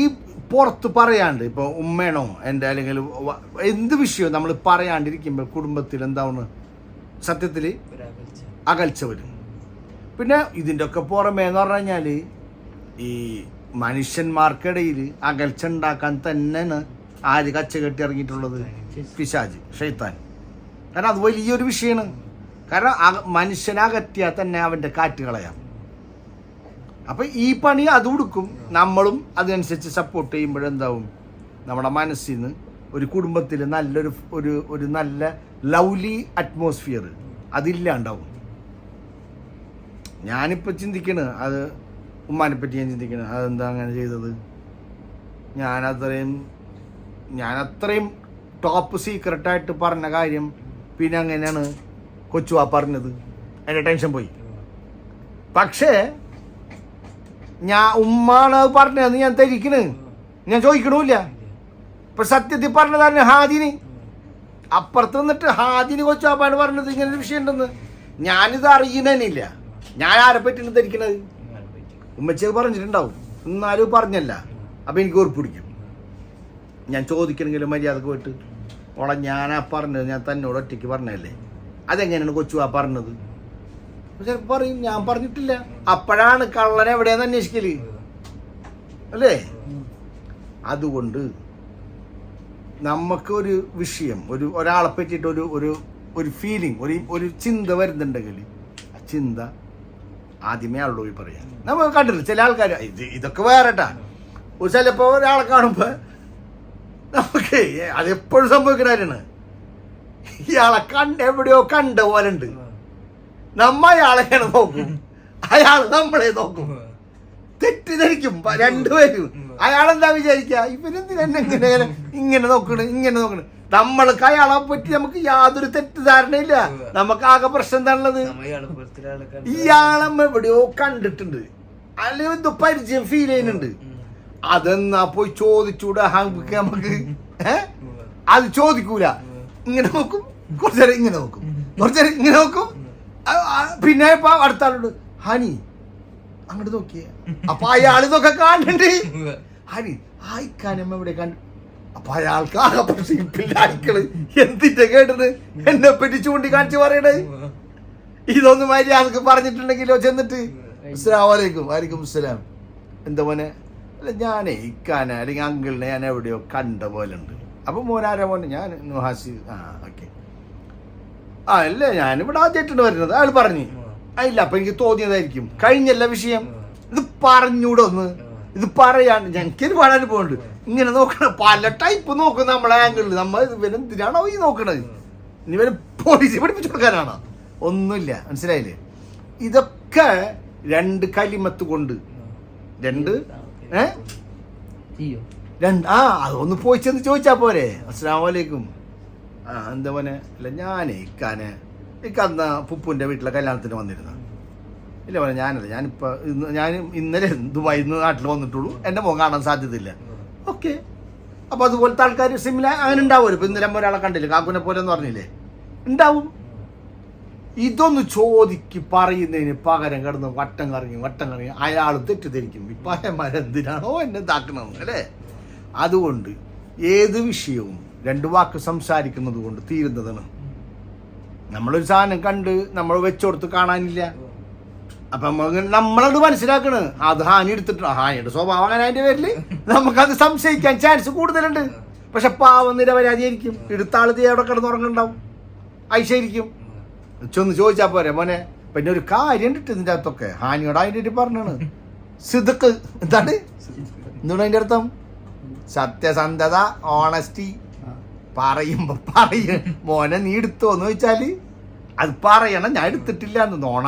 ഈ പുറത്ത് പറയാണ്ട് ഇപ്പോൾ ഉമ്മയാണോ എന്റെ അല്ലെങ്കിൽ എന്ത് വിഷയവും നമ്മൾ പറയാണ്ടിരിക്കുമ്പോൾ കുടുംബത്തിൽ എന്താണ് സത്യത്തിൽ അകൽച്ച വരും. പിന്നെ ഇതിന്റെയൊക്കെ പുറമേ എന്ന് പറഞ്ഞു കഴിഞ്ഞാൽ ഈ മനുഷ്യന്മാർക്കിടയിൽ അകൽച്ച ഉണ്ടാക്കാൻ തന്നെയാണ് ആര് കച്ച കെട്ടി ഇറങ്ങിയിട്ടുള്ളത്? പിശാജ് ഷെയ്ത്താൻ. കാരണം അത് വലിയൊരു വിഷയമാണ്. കാരണം മനുഷ്യനകറ്റിയാൽ തന്നെ അവന്റെ കാറ്റ് കളയാം. അപ്പം ഈ പണി അത് കൊടുക്കും നമ്മളും അതിനനുസരിച്ച് സപ്പോർട്ട് ചെയ്യുമ്പോഴെന്താവും നമ്മുടെ മനസ്സിൽ നിന്ന് ഒരു കുടുംബത്തിൽ നല്ലൊരു ഒരു ഒരു നല്ല ലവ്ലി അറ്റ്മോസ്ഫിയർ അതില്ലാണ്ടാവും. ഞാനിപ്പോൾ ചിന്തിക്കണ് അത് ഉമ്മാനെ പറ്റി ഞാൻ ചിന്തിക്കണ് അതെന്താ അങ്ങനെ ചെയ്തത്? ഞാനത്രയും ഞാനത്രയും ടോപ്പ് സീക്രട്ടായിട്ട് പറഞ്ഞ കാര്യം പിന്നെ അങ്ങനെയാണ് കൊച്ചുവാ പറഞ്ഞത്. എന്റെ ടെൻഷൻ പോയി. പക്ഷേ ഞാൻ ഉമ്മാണ് അത് പറഞ്ഞതെന്ന് ഞാൻ ധരിക്കണ്. ഞാൻ ചോദിക്കണമില്ല ഇപ്പൊ സത്യത്തിൽ പറഞ്ഞതാണ് ഹാദിന്. അപ്പുറത്ത് നിന്നിട്ട് ഹാദിന് കൊച്ചാപ്പാണ് പറഞ്ഞത് ഇങ്ങനെ ഒരു വിഷയം ഉണ്ടെന്ന് ഞാനിത് അറിയുന്നില്ല ഞാൻ ആരെ പറ്റിയാണ് ധരിക്കണത്? ഉമ്മച്ചത് പറഞ്ഞിട്ടുണ്ടാവും. എന്നാലും പറഞ്ഞല്ല. അപ്പൊ എനിക്ക് ഉറപ്പ് ഞാൻ ചോദിക്കണമെങ്കിലും മര്യാദയ്ക്ക് പോയിട്ട് ഓളെ ഞാനാ പറഞ്ഞത് ഞാൻ തന്നോട് ഒറ്റയ്ക്ക് പറഞ്ഞതല്ലേ? അതെങ്ങനെയാണ് കൊച്ചു ആ പറഞ്ഞത്? പറയും ഞാൻ പറഞ്ഞിട്ടില്ല. അപ്പോഴാണ് കള്ളനെ എവിടെയാന്ന് അന്വേഷിക്കൽ. അല്ലേ? അതുകൊണ്ട് നമുക്ക് ഒരു വിഷയം ഒരു ഒരാളെ പറ്റിയിട്ട് ഒരു ഒരു ഒരു ഫീലിംഗ് ഒരു ഒരു ചിന്ത വരുന്നുണ്ടെങ്കിൽ ആ ചിന്ത ആദ്യമേ ആളോട് പോയി പറയാം. നമ്മൾ കണ്ടില്ല ചില ആൾക്കാർ ഇത് ഇതൊക്കെ വേറെട്ടാ. ഒരു ചിലപ്പോൾ ഒരാളെ കാണുമ്പോൾ നമുക്ക് അതെപ്പോഴും സംഭവിക്കുന്ന കാര്യമാണ്. ഇയാളെ കണ്ട് എവിടെയോ കണ്ട പോലെ ഉണ്ട് നമ്മ അയാളെയാണ് നോക്കും. അയാൾ നമ്മളെ നോക്കും. തെറ്റിദ്ധരിക്കും രണ്ടുപേരും. അയാളെന്താ വിചാരിക്കുക ഇവരെന്തിനെ ഇങ്ങനെ ഇങ്ങനെ നോക്കണ് ഇങ്ങനെ നോക്കണ്. നമ്മൾക്ക് അയാളെ പറ്റി നമുക്ക് യാതൊരു തെറ്റിദ്ധാരണയില്ല. നമുക്ക് ആകെ പ്രശ്നം എന്താണുള്ളത്? ഇയാളെ എവിടെയോ കണ്ടിട്ടുണ്ട്. അല്ലെങ്കിൽ എന്തോ പരിചയം ഫീൽ ചെയ്യുന്നുണ്ട്. അതെന്നാ പോയി ചോദിച്ചൂടാ നമുക്ക്? നമുക്ക് അത് ചോദിക്കൂല. ഇങ്ങനെ നോക്കും. കുറച്ചേരം ഇങ്ങനെ നോക്കും. കുറച്ചേരം ഇങ്ങനെ നോക്കും. പിന്നെ ഇപ്പൊ അടുത്ത ആളോട് ഹനി അങ്ങോട്ട് നോക്കിയേ. അപ്പൊ അയാൾ ഇതൊക്കെ കാണുന്നുണ്ട്. ഹനി ആയിക്കാനമ്മ ഇവിടെ കണ്ടു അപ്പൊ അയാൾക്ക് ആകെ അയക്കൾ എന്തിന്റെ കേട്ടത്? എന്നെ പറ്റി കാണിച്ചു പറയണേ. ഇതൊന്നും മര്യാദയ്ക്ക് പറഞ്ഞിട്ടുണ്ടെങ്കിലോ ചെന്നിട്ട്? അസ്സലാമലൈക്കും വലൈക്കും അസ്സലാം. എന്താ മോനെ? അല്ല ഞാനേ ഇക്കാനെ അല്ലെങ്കിൽ അങ്കിളിനെ ഞാൻ എവിടെയോ കണ്ട പോലെ ഉണ്ട് അപ്പൊ മോനാരാ മോനെ ഞാൻ നുഹാസി ആ ഓക്കെ. ആ അല്ല ഞാനിവിടെ ആദ്യമായിട്ടാണ് വരുന്നത്. അയാൾ പറഞ്ഞു അല്ല ഇല്ല അപ്പൊ എനിക്ക് തോന്നിയതായിരിക്കും. കഴിഞ്ഞല്ല വിഷയം. ഇത് പറഞ്ഞൂടെ ഒന്ന്. ഇത് പറയാണ്ട് ഞങ്ങൾക്കൊരു പാടാൻ പോകുന്നുണ്ട് ഇങ്ങനെ നോക്കണ പല ടൈപ്പ് നോക്കുന്ന നമ്മളെ ആംഗിളിൽ നമ്മൾ ഇവരെന്തിനാണോ ഈ നോക്കണത്? ഇനി ഇവരെ പോലീസ് പഠിപ്പിച്ചു കൊടുക്കാനാണോ? ഒന്നുമില്ല. മനസ്സിലായില്ലേ? ഇതൊക്കെ രണ്ട് കലിമത്ത് കൊണ്ട്. രണ്ട്? ഏ? രണ്ട്. ആ അതൊന്ന് പോയി ചെന്ന് ചോദിച്ചാ പോരെ. അസ്സാം വലൈക്കും ആ അല്ല ഞാനേ ഇക്കാനെ. ഇക്കന്ന് പുപ്പുവിന്റെ വീട്ടിലെ കല്യാണത്തിന് വന്നിരുന്നു. ഇല്ല മോനെ ഞാനല്ല. ഞാനിപ്പോൾ ഇന്ന് ഞാൻ ഇന്നലെ ദുബായി നിന്ന് നാട്ടിൽ വന്നിട്ടുള്ളൂ. എന്റെ മുഖം കാണാൻ സാധ്യതയില്ല. ഓക്കെ. അപ്പോൾ അതുപോലത്തെ ആൾക്കാർ സിമില അങ്ങനെ ഉണ്ടാവുമല്ലോ ഇപ്പം ഇന്നലെ ഒരാളെ കണ്ടില്ല? കാക്കുനെ പോലെ എന്ന് പറഞ്ഞില്ലേ? ഉണ്ടാവും. ഇതൊന്ന് ചോദിക്ക് പറയുന്നതിന് പകരം കിടന്ന് വട്ടം കറങ്ങി വട്ടം കറങ്ങി അയാൾ തെറ്റിദ്ധരിക്കും. ഇപ്പം അയമാരെന്തിനാണോ എന്നെ ഇതാക്കണമെന്ന് അല്ലേ? അതുകൊണ്ട് ഏത് വിഷയവും രണ്ട് വാക്ക് സംസാരിക്കുന്നത് കൊണ്ട് തീരുന്നതാണ്. നമ്മളൊരു സാധനം കണ്ട് നമ്മൾ വെച്ചുകൊടുത്ത് കാണാനില്ല. അപ്പൊ നമ്മ- നമ്മളത് മനസ്സിലാക്കണ്. അത് ഹാനി എടുത്തിട്ട് ഹാനിയുടെ സ്വഭാവം അങ്ങനെ അതിന്റെ പേരിൽ നമുക്കത് സംശയിക്കാൻ ചാൻസ് കൂടുതലുണ്ട്. പക്ഷെ പാവം നിരപരാധിയായിരിക്കും. എടുത്ത ആൾ തീ അവിടെ കിടന്നുറങ്ങുണ്ടാവും ഐശായിരിക്കും ചെന്ന് ചോദിച്ചാ പോരെ മോനെ? പിന്നെ ഒരു കാര്യം ഉണ്ട് ഇതിന്റെ അകത്തൊക്കെ. ഹാനിയോട് അതിന്റെ പറഞ്ഞാണ്. സിദുക്ക്. എന്താണ്? എന്താണ് അതിന്റെ അർത്ഥം? സത്യസന്ധത ഓണസ്റ്റി പറയുമ്പോ പറയ. മോനെ നീ എടുത്തോന്ന് ചോദിച്ചാൽ അത് പറയണം ഞാൻ എടുത്തിട്ടില്ല എന്ന് നോണ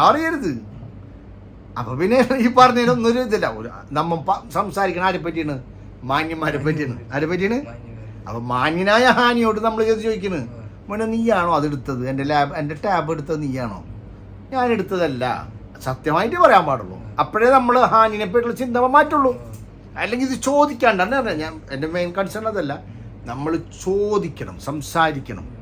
അപ്പൊ പിന്നെ ഈ പറഞ്ഞതിനൊന്നും ഒരു ഇതില്ല. നമ്മ സംസാരിക്കണം ആരെ പറ്റിയാണ്? മാന്യന്മാരെ പറ്റിയാണ്. ആരെ പറ്റിയാണ്? അപ്പൊ മാന്യനായ ഹാനിയോട് നമ്മൾ ചോദിക്കണ്. മോനെ നീയാണോ അത് എടുത്തത്? എന്റെ ലാബ് എന്റെ ടാബ് എടുത്തത് നീയാണോ? ഞാൻ എടുത്തതല്ല. സത്യമായിട്ട് പറയാൻ പാടുള്ളൂ. അപ്പോഴേ നമ്മൾ ഹാനിനെ പറ്റിയുള്ള ചിന്ത മാറ്റുള്ളൂ. അല്ലെങ്കിൽ ഇത് ചോദിക്കാണ്ട് തന്നെ ഞാൻ എന്റെ മെയിൻ കൺസേൺ അതല്ല. നമ്മൾ ചോദിക്കണം സംസാരിക്കണം.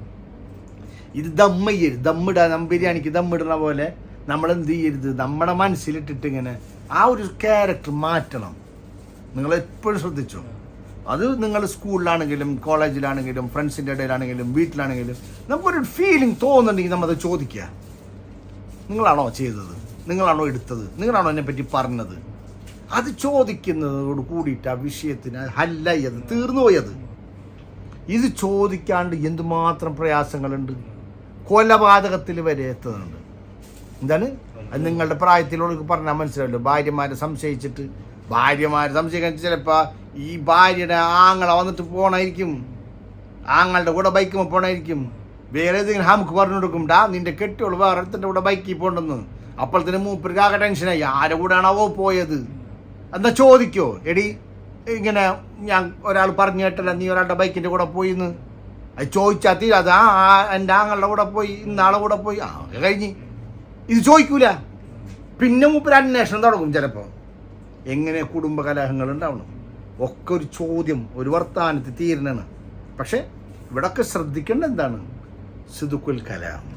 ഇത് ദമ്മ ചെയ്യരുത് ദമ്മിടാ ദം ബിരിയാണിക്ക് ദമ്മിടുന്ന പോലെ നമ്മൾ എന്ത് ചെയ്യരുത്? നമ്മുടെ മനസ്സിലിട്ടിട്ട് ഇങ്ങനെ ആ ഒരു ക്യാരക്ടർ മാറ്റണം. നിങ്ങൾ എപ്പോഴും ശ്രദ്ധിച്ചു? അത് നിങ്ങൾ സ്കൂളിലാണെങ്കിലും കോളേജിലാണെങ്കിലും ഫ്രണ്ട്സിന്റെ ഇടയിലാണെങ്കിലും വീട്ടിലാണെങ്കിലും നമുക്കൊരു ഫീലിംഗ് തോന്നുന്നുണ്ടെങ്കിൽ നമ്മളത് ചോദിക്കുക. നിങ്ങളാണോ ചെയ്തത്? നിങ്ങളാണോ എടുത്തത്? നിങ്ങളാണോ എന്നെ പറ്റി പറഞ്ഞത്? അത് ചോദിക്കുന്നതോട് കൂടിയിട്ട് ആ വിഷയത്തിന് ഹല്ലായി അത് തീർന്നു പോയത് ഇത് ചോദിക്കാണ്ട് എന്തുമാത്രം പ്രയാസങ്ങളുണ്ട്? കൊലപാതകത്തിൽ വരെ എത്തുന്നുണ്ട്. എന്താണ്? അത് നിങ്ങളുടെ പ്രായത്തിലുള്ളവർക്ക് പറഞ്ഞാൽ മനസ്സിലാവില്ല ഭാര്യമാരെ സംശയിച്ചിട്ട്. ഭാര്യമാരെ സംശയിക്കാൻ ചിലപ്പോൾ ഈ ഭാര്യയുടെ ആങ്ങളെ വന്നിട്ട് പോണായിരിക്കും. ആങ്ങളുടെ കൂടെ ബൈക്കുമ്പോൾ പോണായിരിക്കും. വേറെ ഏതെങ്കിലും നമുക്ക് പറഞ്ഞു കൊടുക്കും. ഡാ നിന്റെ കെട്ടിയോൾ വേറെ അടുത്തിന്റെ കൂടെ ബൈക്കിൽ പോകണ്ടെന്ന് അപ്പോഴത്തേന് മൂപ്പർക്ക് ആകെ ടെൻഷനായി ആരെ കൂടെയാണാവോ പോയത്? എന്താ ചോദിക്കോ? എടി ഇങ്ങനെ ഞാൻ ഒരാൾ പറഞ്ഞു കേട്ടല്ല നീ ഒരാളുടെ ബൈക്കിന്റെ കൂടെ പോയി എന്ന് അത് ചോദിച്ചാൽ തീരെ അത് ആ എന്റെ ആങ്ങളുടെ കൂടെ പോയി ഇന്നാളെ കൂടെ പോയി. ആ കഴിഞ്ഞ്. ഇത് ചോദിക്കൂല. പിന്നെ മൂപ്പര് അന്വേഷണം തുടങ്ങും ചിലപ്പോൾ എങ്ങനെ കുടുംബ കലഹങ്ങൾ ഉണ്ടാവണം? ഒക്കെ ഒരു ചോദ്യം ഒരു വർത്താനത്തിൽ തീരണാണ് പക്ഷേ ഇവിടൊക്കെ ശ്രദ്ധിക്കേണ്ട എന്താണ്? സിതുക്കുൽ കലാം.